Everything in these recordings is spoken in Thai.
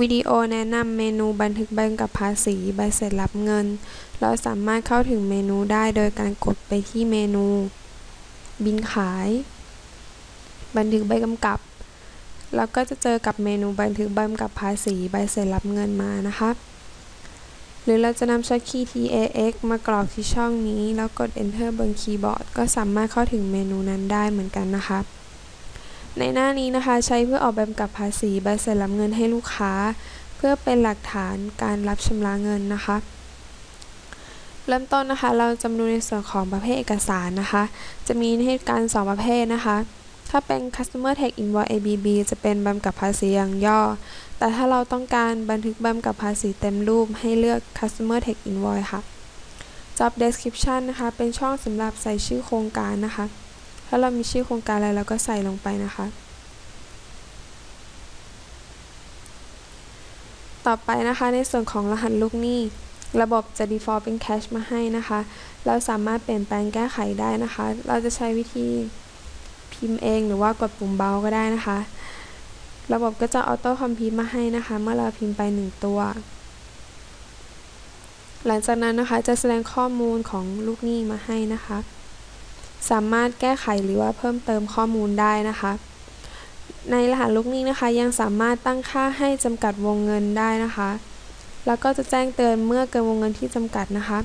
วิดีโอแนะนำเมนูบันทึกใบกำกับภาษีใบเสร็จรับเงิน เราสามารถเข้าถึงเมนูได้โดยการกดไปที่เมนู บินขาย บันทึกใบกำกับแล้วก็จะเจอกับเมนูบันทึกใบกำกับภาษีใบเสร็จรับเงินมานะคะ หรือเราจะนำช็อตคีย์ TAX มากรอกที่ช่องนี้ แล้วกด Enter บนคีย์บอร์ด ก็สามารถเข้าถึงเมนูนั้นได้เหมือนกันนะคะ ในหน้านี้นะคะใช้เพื่อออกแบบกับภาษีใบเสร็จรับเงินให้ลูกค้า เพื่อเป็นหลักฐานการรับชำระเงินนะคะ เริ่มต้นนะคะ เราจะมาดูในส่วนของประเภทเอกสารนะคะ จะมีให้การ2ประเภทนะคะ ถ้าเป็น customer tax invoice ABB จะเป็นบัมกับภาษีอย่างย่อ แต่ถ้าเราต้องการบันทึกบัมกับภาษีเต็มรูปให้เลือก customer tax invoice ค่ะ job description นะคะ เป็นช่องสำหรับใส่ชื่อโครงการนะคะ ถ้าเรามีชื่อโครงการอะไรเราก็ใส่ลงไปนะคะ ต่อไปนะคะในส่วนของรหัสลูกหนี้ ระบบจะ default เป็น cache มาให้นะคะ เราสามารถเปลี่ยนแปลงแก้ไขได้นะคะ เราจะใช้วิธีพิมพ์เองหรือว่ากดปุ่มเบาก็ได้นะคะ ระบบก็จะออโต้คอมพิวมาให้นะคะ เมื่อเราพิมพ์ไป 1 ตัว หลังจากนั้นนะคะจะแสดงข้อมูลของลูกหนี้มาให้นะคะ สามารถแก้ไขหรือว่าเพิ่มเติมข้อมูลได้นะคะ ในรหัสลูกหนี้นะคะยังสามารถตั้งค่าให้จำกัดวงเงินได้นะคะ แล้วก็จะแจ้งเตือนเมื่อเกินวงเงินที่จำกัดนะคะ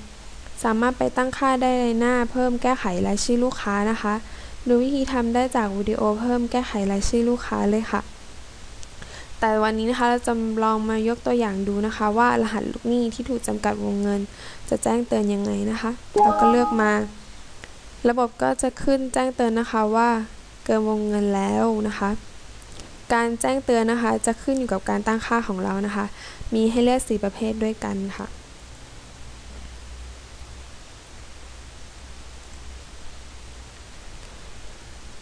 สามารถไปตั้งค่าได้ในหน้าเพิ่มแก้ไขรายชื่อลูกค้านะคะดูวิธีทำได้จากวิดีโอเพิ่มแก้ไขรายชื่อลูกค้าเลยค่ะ แต่วันนี้นะคะเราจะลองมายกตัวอย่างดูนะคะ ว่ารหัสลูกหนี้ที่ถูกจำกัดวงเงิน จะแจ้งเตือนยังไงนะคะ เราก็เลือกมา ระบบก็จะขึ้นแจ้งเตือนนะคะว่าเกินวงเงินแล้วนะคะ การแจ้งเตือนนะคะจะขึ้นอยู่กับการตั้งค่าของเรานะคะ มีให้เลือก 4 ประเภทด้วยกันค่ะ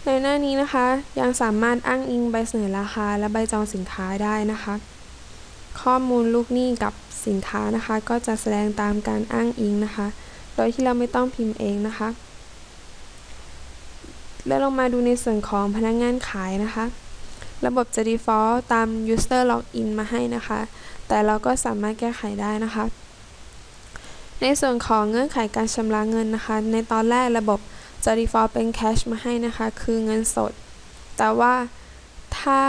ในหน้านี้นะคะยังสามารถอ้างอิงใบเสนอราคา และใบจองสินค้าได้นะคะ ข้อมูลลูกหนี้กับสินค้านะคะ ก็จะแสดงตามการอ้างอิงนะคะ โดยที่เราไม่ต้องพิมพ์เองนะคะ แล้วลงมาดูในส่วนของพนักงงานขายนะคะ ระบบจะ default ตาม user login มาให้นะคะ แต่เราก็สามารถแก้ไขได้นะคะ ในส่วนของเงื่อนไขการชำระเงินนะคะ ในตอนแรกระบบจะ default เป็น cash มาให้นะคะ คือเงินสด แต่ว่าถ้า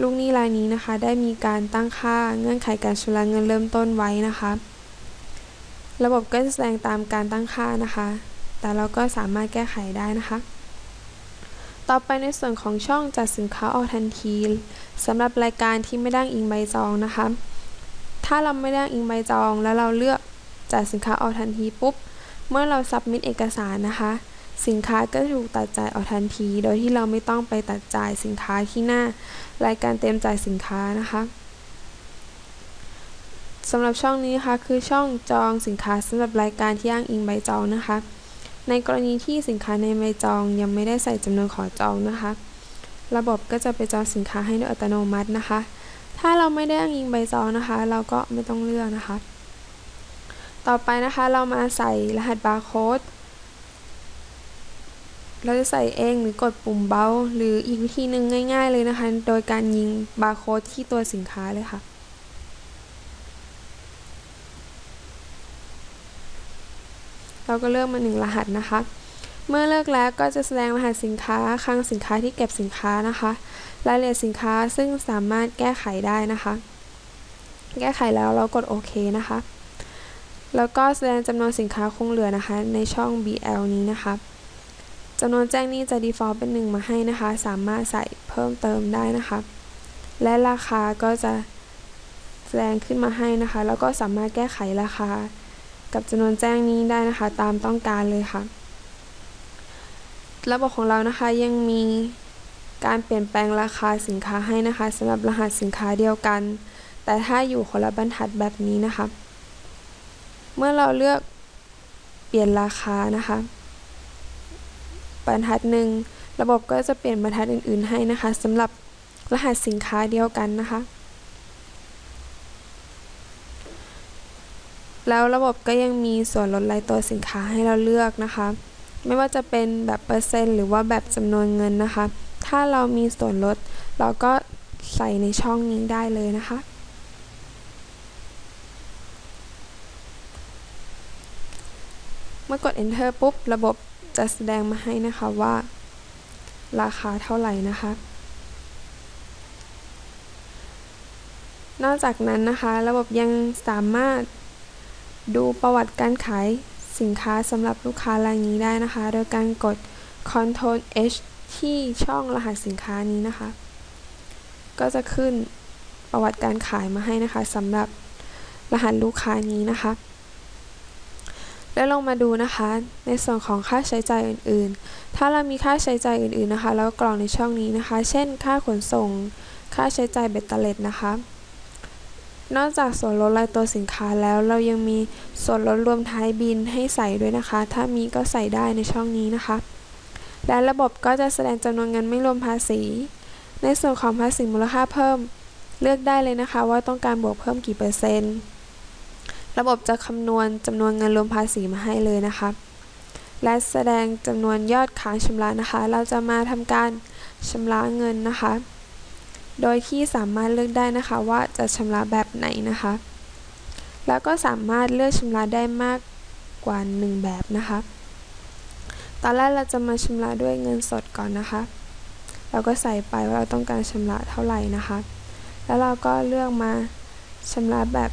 ลูกหนี้รายนี้นะคะ ได้มีการตั้งค่าเงื่อนไขการชำระเงินเริ่มต้นไว้นะคะ ระบบก็จะแสดงตามการตั้งค่านะคะ แต่เราก็สามารถแก้ไขได้นะคะ ต่อไปในส่วนของช่องจัดสินค้าออกทันทีสำหรับรายการที่ไม่ได้อิงใบจองนะคะ ถ้าเราไม่ได้อิงใบจอง แล้วเราเลือกจัดสินค้าออกทันทีปุ๊บ เมื่อเราสับมิดเอกสารนะคะ สินค้าก็ถูกตัดจ่ายออกทันที โดยที่เราไม่ต้องไปตัดจ่ายสินค้าที่หน้า รายการเต็มจ่ายสินค้านะคะสำหรับช่องนี้นะคะคือช่องจองสินค้าสำหรับรายการที่อ้างอิงใบจองนะคะ ในกรณีที่สินค้าในใบจองยังไม่ได้ใส่จำนวนขอจองนะคะ ระบบก็จะไปจองสินค้าให้โดยอัตโนมัตินะคะ ถ้าเราไม่ได้อ้างอิงใบจองนะคะ เราก็ไม่ต้องเลือกนะคะ ต่อไปนะคะเรามาใส่รหัสบาร์โค้ดเราจะใส่เองหรือกดปุ่มเบาหรืออีกวิธีหนึ่งง่าย ๆ เลยนะคะ โดยการยิงบาร์โค้ดที่ตัวสินค้าเลยค่ะ เราก็เลือกมา 1 รหัสนะคะ เมื่อเลือกแล้วก็จะแสดงรหัสสินค้าคลังสินค้าที่เก็บสินค้านะคะรายละเอียดสินค้าซึ่งสามารถแก้ไขได้นะคะ แก้ไขแล้วเรากดโอเคนะคะ แล้วก็แสดงจำนวนสินค้าคงเหลือนะคะ ในช่อง BL นี้นะคะจำนวนแจ้งนี้จะ default เป็น 1 มาให้นะคะ สามารถใส่เพิ่มเติมได้นะคะ และราคาก็จะแสดงขึ้นมาให้นะคะ แล้วก็สามารถแก้ไขราคา กับจำนวนแจ้งนี้ได้นะคะ ตามต้องการเลยค่ะ ระบบของเรานะคะยังมีการเปลี่ยนแปลงราคาสินค้าให้นะคะสำหรับรหัสสินค้าเดียวกัน แต่ถ้าอยู่คนละบรรทัดแบบนี้นะคะ เมื่อเราเลือกเปลี่ยนราคานะคะ บรรทัดหนึ่งระบบก็จะเปลี่ยนบรรทัดอื่น ๆ ให้นะคะสำหรับรหัสสินค้าเดียวกันนะคะ แล้วระบบก็ยังมีส่วนลดรายตัวสินค้าให้เราเลือกนะคะ ไม่ว่าจะเป็นแบบเปอร์เซ็นต์หรือว่าแบบจำนวนเงินนะคะ ถ้าเรามีส่วนลด เราก็ใส่ในช่องนี้ได้เลยนะคะ เมื่อกด enter ปุ๊บ ระบบจะแสดงมาให้นะคะว่า ราคาเท่าไหร่นะคะ นอกจากนั้นนะคะ ระบบยังสามารถ ดูประวัติการขายสินค้าสำหรับลูกค้ารายนี้ได้นะคะ โดยการกด Ctrl H ที่ช่องรหัสสินค้านี้นะคะ ก็จะขึ้นประวัติการขายมาให้นะคะสำหรับรหัสลูกค้านี้นะคะ แล้วลงมาดูนะคะ ในส่วนของค่าใช้จ่ายอื่นๆ ถ้าเรามีค่าใช้จ่ายอื่นๆนะคะ แล้วกรองในช่องนี้นะคะ เช่น ค่าขนส่ง ค่าใช้จ่ายเบ็ดเตล็ดนะคะ นอกจากส่วนลดรายตัวสินค้าแล้วเรายังมีส่วนลดรวมท้ายบินให้ใส่ด้วยนะคะ ถ้ามีก็ใส่ได้ในช่องนี้นะคะ และระบบก็จะแสดงจำนวนเงินไม่รวมภาษี ในส่วนของภาษีมูลค่าเพิ่ม เลือกได้เลยนะคะ ว่าต้องการบวกเพิ่มกี่เปอร์เซ็นต์ระบบจะคำนวณจำนวนเงินรวมภาษีมาให้เลยนะคะ และแสดงจำนวนยอดค้างชำระนะคะ เราจะมาทำการชำระเงินนะคะ โดยที่สามารถเลือกได้นะคะว่าจะชำระแบบไหนนะคะ แล้วก็สามารถเลือกชำระได้มากกว่า 1 แบบนะคะ ตอนแรกเราจะมาชำระด้วยเงินสดก่อนนะคะ เราก็ใส่ไปว่าเราต้องการชำระเท่าไหร่นะคะ แล้วเราก็เลือกมาชำระแบบ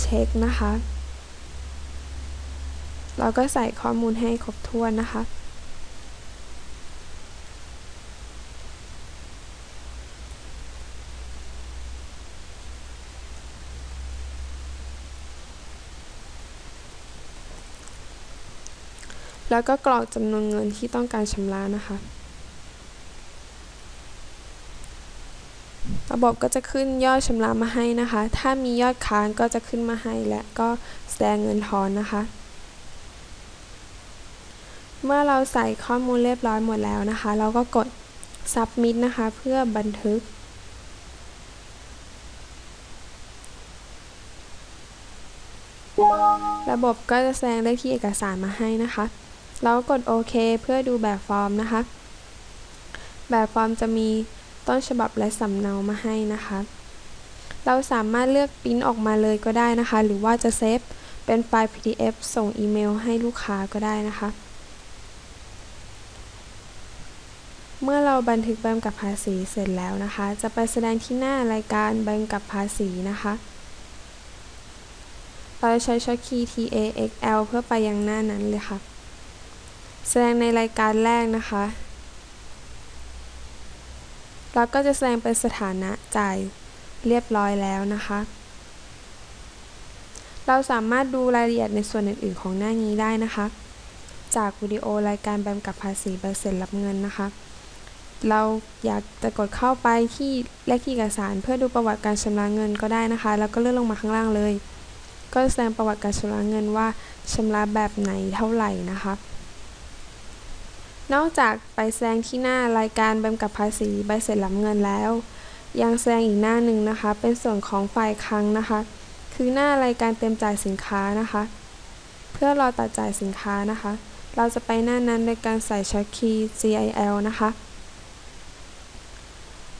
เช็คนะคะ เราก็ใส่ข้อมูลให้ครบถ้วนนะคะ แล้วก็กรอกจำนวนเงินที่ต้องการชำระนะคะ ระบบก็จะขึ้นยอดชำระมาให้นะคะ ถ้ามียอดค้างก็จะขึ้นมาให้และก็แสดงเงินทอนนะคะ เมื่อเราใส่ข้อมูลเรียบร้อยหมดแล้วนะคะ เราก็กด submit นะคะ เพื่อบันทึกระบบก็จะแสดงเลขที่เอกสารมาให้นะคะ แล้วกดโอเคเพื่อดูแบบฟอร์มนะคะ แบบฟอร์มจะมีต้นฉบับและสำเนามาให้นะคะ เราสามารถเลือกปริ้นออกมาเลยก็ได้นะคะ หรือว่าจะเซฟเป็นไฟล์ PDF ส่งอีเมลให้ลูกค้าก็ได้นะคะ เมื่อเราบันทึกใบกำกับภาษีเสร็จแล้วนะคะ จะไปแสดงที่หน้ารายการใบกำกับภาษีนะคะเราจะใช้ช็อตคีย์ TAXL เพื่อไปยังหน้านั้นเลยค่ะ แสดงในรายการแรกนะคะแล้วก็จะแสดงเป็นสถานะจ่ายเรียบร้อยแล้วนะคะ เราสามารถดูรายละเอียดในส่วนอื่นๆของหน้านี้ได้นะคะ จากวิดีโอรายการแบมกับภาษีใบเสร็จรับเงินนะคะ เราอยากจะกดเข้าไปที่เลขที่เอกสาร เพื่อดูประวัติการชำระเงินก็ได้นะคะ แล้วก็เลื่อนลงมาข้างล่างเลย ก็แสดงประวัติการชำระเงินว่าชำระแบบไหนเท่าไหร่นะคะ นอกจากไปแสดงที่หน้ารายการบำกับภาษีใบเสร็จรับเงินแล้ว ยังแสดงอีกหน้าหนึ่งนะคะ เป็นส่วนของฝ่ายคลังนะคะ คือหน้ารายการเตรียมจ่ายสินค้านะคะ เพื่อรอตัดจ่ายสินค้านะคะ เราจะไปหน้านั้นโดยการใส่ช็อตคีย์ GIL นะคะ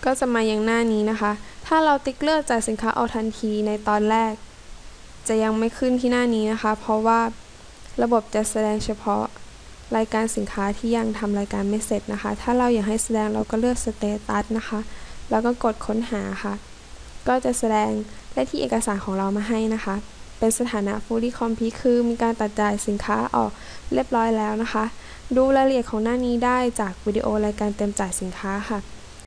ก็จะมายังหน้านี้นะคะ ถ้าเราติ๊กเลือกจ่ายสินค้าเอาทันทีในตอนแรก จะยังไม่ขึ้นที่หน้านี้นะคะ เพราะว่าระบบจะแสดงเฉพาะ รายการสินค้าที่ยังทำรายการไม่เสร็จนะคะ ถ้าเราอยากให้แสดงเราก็เลือกสเตตัสนะคะ แล้วก็กดค้นหาค่ะ ก็จะแสดงเลขที่เอกสารของเรามาให้นะคะ เป็นสถานะ fully complete คือมีการตัดจ่ายสินค้าออกเรียบร้อยแล้วนะคะ ดูรายละเอียดของหน้านี้ได้จากวิดีโอรายการเต็มจ่ายสินค้าค่ะ